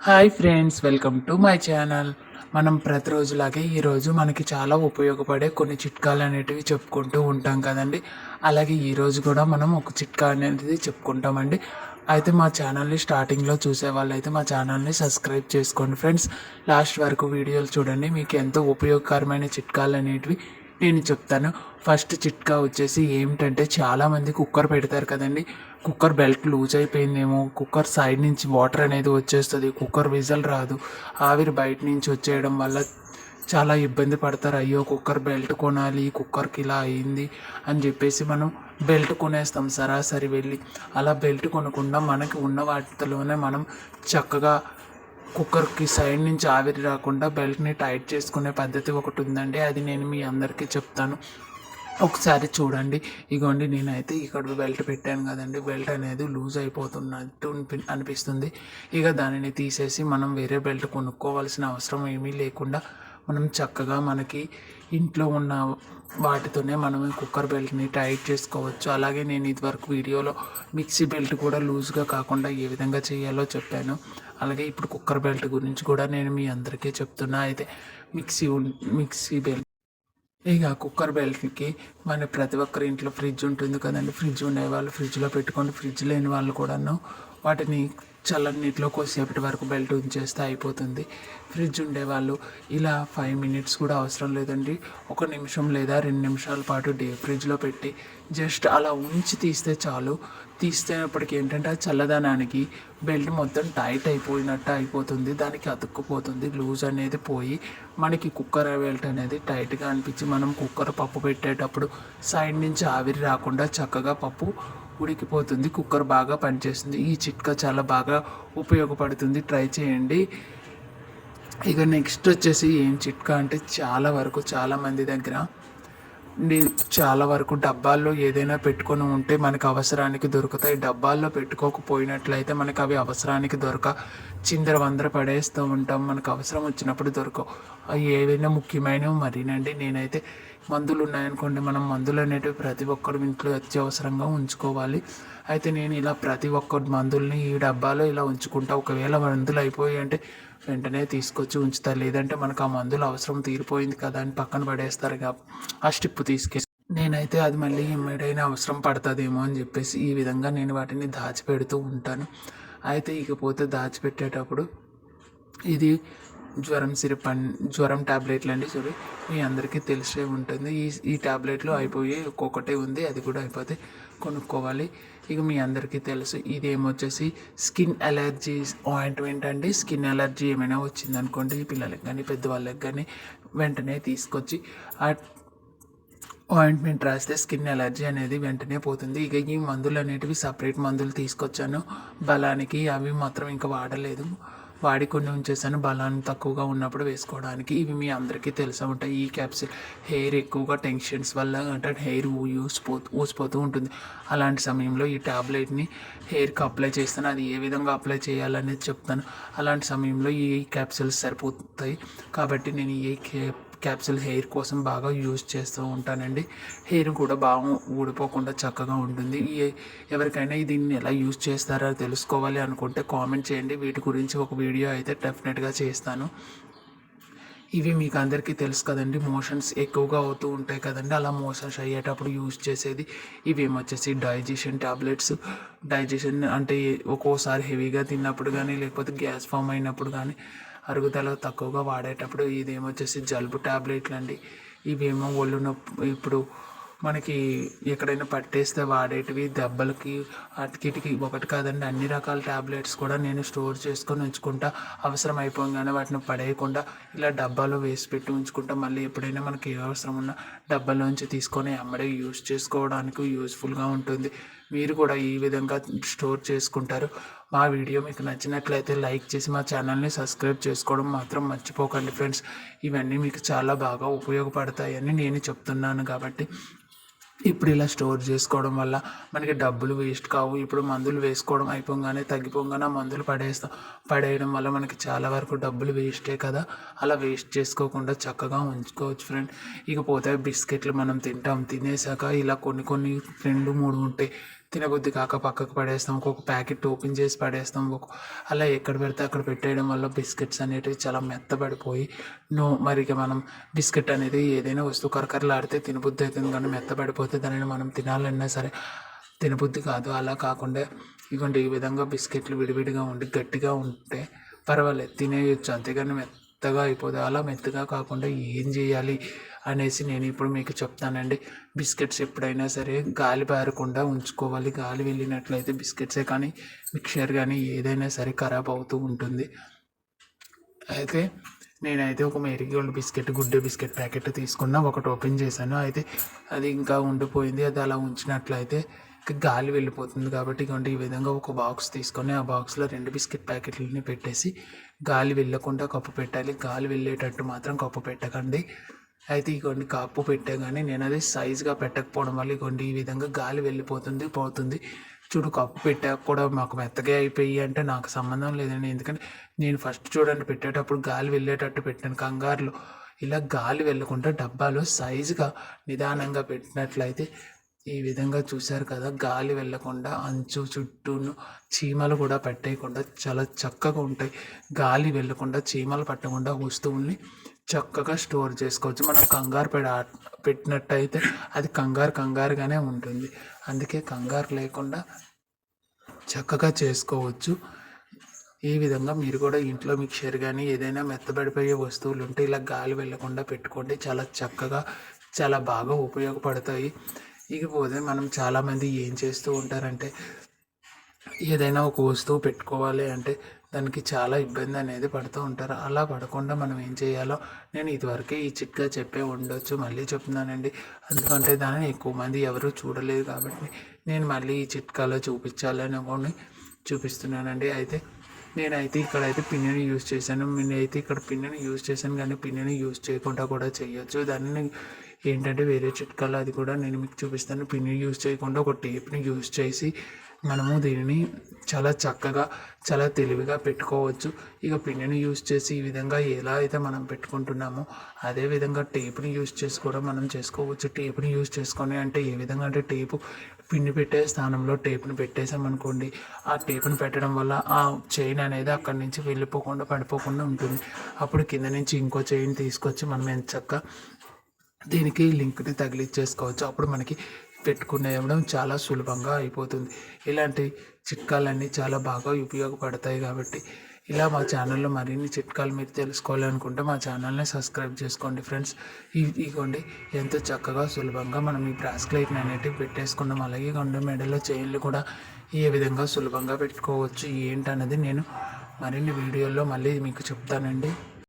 Hi friends welcome to my channel. మనం ప్రతిరోజులాగే ఈరోజు మనకి చాలా ఉపయోగపడే కొన్ని చిట్కాలు అనేటివి చెప్పుకుంటూ ఉంటాం కదండి. అలాగే ఈరోజు కూడా మనం ఒక చిట్కా అనేది చెప్పుకుంటామండి. అయితే మా ఛానల్ని స్టార్టింగ్లో చూసే వాళ్ళైతే మా ఛానల్ని సబ్స్క్రైబ్ చేసుకోండి ఫ్రెండ్స్. లాస్ట్ వరకు వీడియోలు చూడండి మీకు ఎంతో ఉపయోగకరమైన చిట్కాలు అనేటివి నేను చెప్తాను. ఫస్ట్ చిట్కా వచ్చేసి ఏమిటంటే చాలామంది కుక్కర్ పెడతారు కదండి. కుక్కర్ బెల్ట్ లూజ్ అయిపోయిందేమో. కుక్కర్ సైడ్ నుంచి వాటర్ అనేది వచ్చేస్తుంది. కుక్కర్ విజల్ రాదు. ఆవిరి బయట నుంచి వచ్చేయడం వల్ల చాలా ఇబ్బంది పడతారు. అయ్యో కుక్కర్ బెల్ట్ కొనాలి కుక్కర్కి ఇలా అయింది అని చెప్పేసి మనం బెల్ట్ కొనేస్తాం సరాసరి వెళ్ళి. అలా బెల్ట్ కొనకుండా మనకి ఉన్న వాటితోనే మనం చక్కగా కుక్కర్కి సైడ్ నుంచి ఆవిరి రాకుండా బెల్ట్ని టైట్ చేసుకునే పద్ధతి ఒకటి ఉందండి. అది నేను మీ అందరికీ చెప్తాను. ఒకసారి చూడండి. ఇగోండి నేనైతే ఇక్కడ బెల్ట్ పెట్టాను కదండి. బెల్ట్ అనేది లూజ్ అయిపోతున్నట్టు అనిపిస్తుంది. ఇక దానిని తీసేసి మనం వేరే బెల్ట్ కొనుక్కోవాల్సిన అవసరం ఏమీ లేకుండా మనం చక్కగా మనకి ఇంట్లో ఉన్న వాటితోనే మనం కుక్కర్ బెల్ట్ని టైట్ చేసుకోవచ్చు. అలాగే నేను ఇదివరకు వీడియోలో మిక్సీ బెల్ట్ కూడా లూజ్గా కాకుండా ఏ విధంగా చేయాలో చెప్పాను. అలాగే ఇప్పుడు కుక్కర్ బెల్ట్ గురించి కూడా నేను మీ అందరికీ చెప్తున్నా. అయితే మిక్సీ మిక్సీ బెల్ట్. ఇక కుక్కర్ బెల్ట్కి మన ప్రతి ఒక్కరి ఇంట్లో ఫ్రిడ్జ్ ఉంటుంది కదండి. ఫ్రిడ్జ్ ఉండే వాళ్ళు ఫ్రిడ్జ్లో పెట్టుకొని ఫ్రిడ్జ్ లేని వాళ్ళు కూడాను వాటిని చల్లని నీటిలో కొద్దిసేపటి వరకు బెల్ట్ ఉంచేస్తే అయిపోతుంది. ఫ్రిడ్జ్ ఉండేవాళ్ళు ఇలా ఫైవ్ మినిట్స్ కూడా అవసరం లేదండి. ఒక నిమిషం లేదా రెండు నిమిషాల పాటు డే ఫ్రిడ్జ్లో పెట్టి జస్ట్ అలా ఉంచి తీస్తే చాలు. తీస్తేనప్పటికి ఏంటంటే ఆ చల్లదనానికి బెల్ట్ మొత్తం టైట్ అయిపోయినట్టు అయిపోతుంది. దానికి అతుక్కుపోతుంది. లూజ్ అనేది పోయి మనకి కుక్కర్ బెల్ట్ అనేది టైట్గా అనిపించి మనం కుక్కర్ పప్పు పెట్టేటప్పుడు సైడ్ నుంచి ఆవిరి రాకుండా చక్కగా పప్పు ఉడికిపోతుంది కుక్కర్ బాగా పనిచేస్తుంది. ఈ చిట్కా చాలా బాగా ఉపయోగపడుతుంది. ట్రై చేయండి. ఇక నెక్స్ట్ వచ్చేసి ఏం చిట్కా అంటే చాలా వరకు చాలామంది దగ్గర చాలా వరకు డబ్బాల్లో ఏదైనా పెట్టుకొని ఉంటే మనకు అవసరానికి దొరుకుతాయి. డబ్బాల్లో పెట్టుకోకపోయినట్లయితే మనకు అవి అవసరానికి దొరక చిందర వందర పడేస్తూ ఉంటాం. మనకు అవసరం వచ్చినప్పుడు దొరకవు. అవి ఏవైనా ముఖ్యమైనవి మరీనండి. నేనైతే మందులు ఉన్నాయనుకోండి మనం మందులు అనేటివి ప్రతి ఒక్కరు ఇంట్లో అత్యవసరంగా ఉంచుకోవాలి. అయితే నేను ఇలా ప్రతి ఒక్కటి మందుల్ని ఈ డబ్బాలో ఇలా ఉంచుకుంటా ఒకవేళ మందులు అయిపోయి అంటే వెంటనే తీసుకొచ్చి ఉంచుతా. లేదంటే మనకు ఆ మందులు అవసరం తీరిపోయింది కదా అని పక్కన పడేస్తారు కాబట్టి ఆ స్టిప్ తీసుకెళ్ళి నేనైతే అది మళ్ళీ ఏమైనా అవసరం పడుతుందేమో అని చెప్పేసి ఈ విధంగా నేను వాటిని దాచిపెడుతూ ఉంటాను. అయితే ఇకపోతే దాచిపెట్టేటప్పుడు ఇది జ్వరం సిరప్ జ్వరం టాబ్లెట్లు అండి చూడు. మీ అందరికీ తెలిసే ఉంటుంది. ఈ ఈ టాబ్లెట్లు అయిపోయి ఒక్కొక్కటే ఉంది అది కూడా అయిపోతే కొనుక్కోవాలి. ఇక మీ అందరికీ తెలుసు ఇదేమొచ్చేసి స్కిన్ అలర్జీ ఆయింట్మెంట్ అండి స్కిన్ అలర్జీ ఏమైనా వచ్చిందనుకోండి పిల్లలకి కానీ పెద్దవాళ్ళకి కానీ వెంటనే తీసుకొచ్చి ఆ ఆయింట్మెంట్ రాస్తే స్కిన్ ఎలర్జీ అనేది వెంటనే పోతుంది. ఇక ఈ మందులు అనేటివి సపరేట్ మందులు తీసుకొచ్చాను. బలానికి అవి మాత్రం ఇంకా వాడలేదు. వాడి కొన్ని ఉంచేసాను. బలాన్ని తక్కువగా ఉన్నప్పుడు వేసుకోవడానికి ఇవి మీ అందరికీ తెలిసే ఉంటాయి. ఈ క్యాప్సిల్ హెయిర్ ఎక్కువగా టెన్షన్స్ వల్ల అంటే హెయిర్ ఊసిపోతూ ఊసిపోతూ ఉంటుంది. అలాంటి సమయంలో ఈ టాబ్లెట్ని హెయిర్కి అప్లై చేస్తాను. అది ఏ విధంగా అప్లై చేయాలనేది చెప్తాను. అలాంటి సమయంలో ఈ క్యాప్సిల్స్ సరిపోతాయి. కాబట్టి నేను ఏ క్యాప్ క్యాప్సిల్ హెయిర్ కోసం బాగా యూజ్ చేస్తూ ఉంటానండి. హెయిర్ కూడా బాగా ఊడిపోకుండా చక్కగా ఉంటుంది. ఎవరికైనా దీన్ని ఎలా యూజ్ చేస్తారో తెలుసుకోవాలి అనుకుంటే కామెంట్ చేయండి. వీటి గురించి ఒక వీడియో అయితే డెఫినెట్గా చేస్తాను. ఇవి మీకు అందరికీ తెలుసు కదండి. మోషన్స్ ఎక్కువగా అవుతూ ఉంటాయి కదండి. అలా మోషన్స్ అయ్యేటప్పుడు యూజ్ చేసేది ఇవి ఏమొచ్చేసి డైజెషన్ టాబ్లెట్స్. డైజెషన్ అంటే ఒక్కోసారి హెవీగా తిన్నప్పుడు కానీ లేకపోతే గ్యాస్ ఫామ్ అయినప్పుడు కానీ అరుగుదల తక్కువగా వాడేటప్పుడు ఇదేమో వచ్చేసి జలుబు టాబ్లెట్లు అండి ఇవేమో ఒళ్ళు నొప్పి ఇప్పుడు మనకి ఎక్కడైనా పట్టేస్తే వాడేటివి దెబ్బలకి అటుకిటికి ఒకటి కాదండి అన్ని రకాల ట్యాబ్లెట్స్ కూడా నేను స్టోర్ చేసుకొని ఉంచుకుంటా అవసరం అయిపోగానే వాటిని పడేయకుండా ఇలా డబ్బాలో వేసి పెట్టి ఉంచుకుంటా. మళ్ళీ ఎప్పుడైనా మనకి ఏ అవసరం ఉన్నా డబ్బాలోంచి తీసుకొని అమ్మడే యూస్ చేసుకోవడానికి యూస్ఫుల్గా ఉంటుంది. మీరు కూడా ఈ విధంగా స్టోర్ చేసుకుంటారు. మా వీడియో మీకు నచ్చినట్లయితే లైక్ చేసి మా ఛానల్ని సబ్స్క్రైబ్ చేసుకోవడం మాత్రం మర్చిపోకండి ఫ్రెండ్స్. ఇవన్నీ మీకు చాలా బాగా ఉపయోగపడతాయని నేను చెప్తున్నాను కాబట్టి ఇప్పుడు ఇలా స్టోర్ చేసుకోవడం వల్ల మనకి డబ్బులు వేస్ట్ కావు. ఇప్పుడు మందులు వేసుకోవడం అయిపోగానే తగ్గిపోగానే మందులు పడేస్తాం పడేయడం వల్ల మనకి చాలా వరకు డబ్బులు వేస్టే కదా. అలా వేస్ట్ చేసుకోకుండా చక్కగా ఉంచుకోవచ్చు ఫ్రెండ్. ఇకపోతే బిస్కెట్లు మనం తింటాం. తినేసాక ఇలా కొన్ని కొన్ని రెండు మూడు ఉంటాయి. తినబుద్ధి కాక పక్కకు పడేస్తాం ఒక్కొక్క ప్యాకెట్ ఓపెన్ చేసి పడేస్తాం ఒక్కొక్క అలా ఎక్కడ పెడితే అక్కడ పెట్టేయడం వల్ల బిస్కెట్స్ అనేటివి చాలా మెత్తబడిపోయి నో మరి ఇక మనం బిస్కెట్ అనేది ఏదైనా వస్తువు కరకరలాడితే తినబుద్ధి అవుతుంది కానీ మెత్తబడిపోతే దానిని మనం తినాలన్నా సరే తినబుద్ధి కాదు. అలా కాకుండా ఇవ్వండి ఈ విధంగా బిస్కెట్లు విడివిడిగా ఉండి గట్టిగా ఉంటే పర్వాలేదు తినేయొచ్చు అంతేగాని మెత్తగా అయిపోదు. అలా మెత్తగా కాకుండా ఏం చేయాలి? అనేసి నేను ఇప్పుడు మీకు చెప్తానండి. బిస్కెట్స్ ఎప్పుడైనా సరే గాలి బారకుండా ఉంచుకోవాలి. గాలి వెళ్ళినట్లయితే బిస్కెట్సే కానీ మిక్చర్ కానీ ఏదైనా సరే ఖరాబ్ అవుతూ ఉంటుంది. అయితే నేనైతే ఒక Marigold biscuit Good Day biscuit packet తీసుకున్నా ఒకటి ఓపెన్ చేశాను. అయితే అది ఇంకా ఉండిపోయింది. అది అలా ఉంచినట్లయితే గాలి వెళ్ళిపోతుంది కాబట్టి ఇటువంటి ఈ విధంగా ఒక బాక్స్ తీసుకొని ఆ బాక్స్లో రెండు బిస్కెట్ ప్యాకెట్లని పెట్టేసి గాలి వెళ్ళకుండా కప్పు పెట్టాలి. గాలి వెళ్ళేటట్టు మాత్రం కప్పు పెట్టకండి. అయితే ఇగోండి కప్పు పెట్టే కానీ నేను అది సైజుగా పెట్టకపోవడం వల్ల ఇగోండి ఈ విధంగా గాలి వెళ్ళిపోతుంది పోతుంది. చూడు కప్పు పెట్టాక కూడా మాకు మెత్తగా అయిపోయి అంటే నాకు సంబంధం లేదండి. ఎందుకంటే నేను ఫస్ట్ చూడండి పెట్టేటప్పుడు గాలి వెళ్ళేటట్టు పెట్టాను కంగారులో. ఇలా గాలి వెళ్ళకుండా డబ్బాలో సైజుగా నిదానంగా పెట్టినట్లయితే ఈ విధంగా చూశారు కదా గాలి వెళ్ళకుండా అంచు చుట్టూను చీమలు కూడా పెట్టేయకుండా చాలా చక్కగా ఉంటాయి. గాలి వెళ్ళకుండా చీమలు పట్టకుండా వస్తువుల్ని చక్కగా స్టోర్ చేసుకోవచ్చు. మనం కంగారు పెడ పెట్టినట్టయితే అది కంగారు కంగారుగానే ఉంటుంది. అందుకే కంగారు లేకుండా చక్కగా చేసుకోవచ్చు. ఈ విధంగా మీరు కూడా ఇంట్లో మిక్చర్ కానీ ఏదైనా మెత్తబడిపోయే వస్తువులు ఉంటే ఇలా గాలి వెళ్ళకుండా పెట్టుకోండి. చాలా చక్కగా చాలా బాగా ఉపయోగపడతాయి. ఇకపోతే మనం చాలామంది ఏం చేస్తూ ఉంటారంటే ఏదైనా ఒక వస్తువు పెట్టుకోవాలి అంటే దానికి చాలా ఇబ్బంది అనేది పడుతూ ఉంటారు. అలా పడకుండా మనం ఏం చేయాలో నేను ఇదివరకే ఈ చిట్కా చెప్పే ఉండొచ్చు. మళ్ళీ చెప్తున్నానండి. ఎందుకంటే దానిని ఎక్కువ మంది ఎవరు చూడలేదు కాబట్టి నేను మళ్ళీ ఈ చిట్కాలో చూపించాలని కొన్ని చూపిస్తున్నానండి. అయితే నేనైతే ఇక్కడైతే పిన్నుని యూజ్ చేశాను. నేనైతే ఇక్కడ పిన్నుని యూజ్ చేశాను కానీ పిన్నుని యూజ్ చేయకుండా కూడా చేయొచ్చు. దాన్ని ఏంటంటే వేరే చిట్కాలు అది కూడా నేను మీకు చూపిస్తాను. పిన్ని యూజ్ చేయకుండా ఒక టేప్ని యూజ్ చేసి మనము దీనిని చాలా చక్కగా చాలా తెలివిగా పెట్టుకోవచ్చు. ఇక పిన్నిని యూజ్ చేసి ఈ విధంగా ఎలా అయితే మనం పెట్టుకుంటున్నామో అదే విధంగా టేప్ని యూజ్ చేసి కూడా మనం చేసుకోవచ్చు. టేప్ని యూజ్ చేసుకొని అంటే ఏ విధంగా అంటే టేపు పిండి పెట్టే స్థానంలో టేప్ని పెట్టేసామనుకోండి ఆ టేప్ని పెట్టడం వల్ల ఆ చైన్ అనేది అక్కడి నుంచి వెళ్ళిపోకుండా పడిపోకుండా ఉంటుంది. అప్పుడు కింద నుంచి ఇంకో చైన్ తీసుకొచ్చి మనం ఎంత చక్కగా దీనికి లింక్ని తగిలిచ్చేసుకోవచ్చు. అప్పుడు మనకి పెట్టుకునేయడం చాలా సులభంగా అయిపోతుంది. ఇలాంటి చిట్కాలన్నీ చాలా బాగా ఉపయోగపడతాయి కాబట్టి ఇలా మా ఛానల్లో మరిన్ని చిట్కాలు మీరు తెలుసుకోవాలనుకుంటే మా ఛానల్ని సబ్స్క్రైబ్ చేసుకోండి ఫ్రెండ్స్. ఇదిగోండి ఎంతో చక్కగా సులభంగా మనం ఈ బ్రాస్లైట్ని అనేటివి పెట్టేసుకున్నాం. అలాగే కొండ మెడలో చైన్లు కూడా ఏ విధంగా సులభంగా పెట్టుకోవచ్చు. ఏంటన్నది నేను మరిన్ని వీడియోల్లో మళ్ళీ మీకు చెప్తానండి.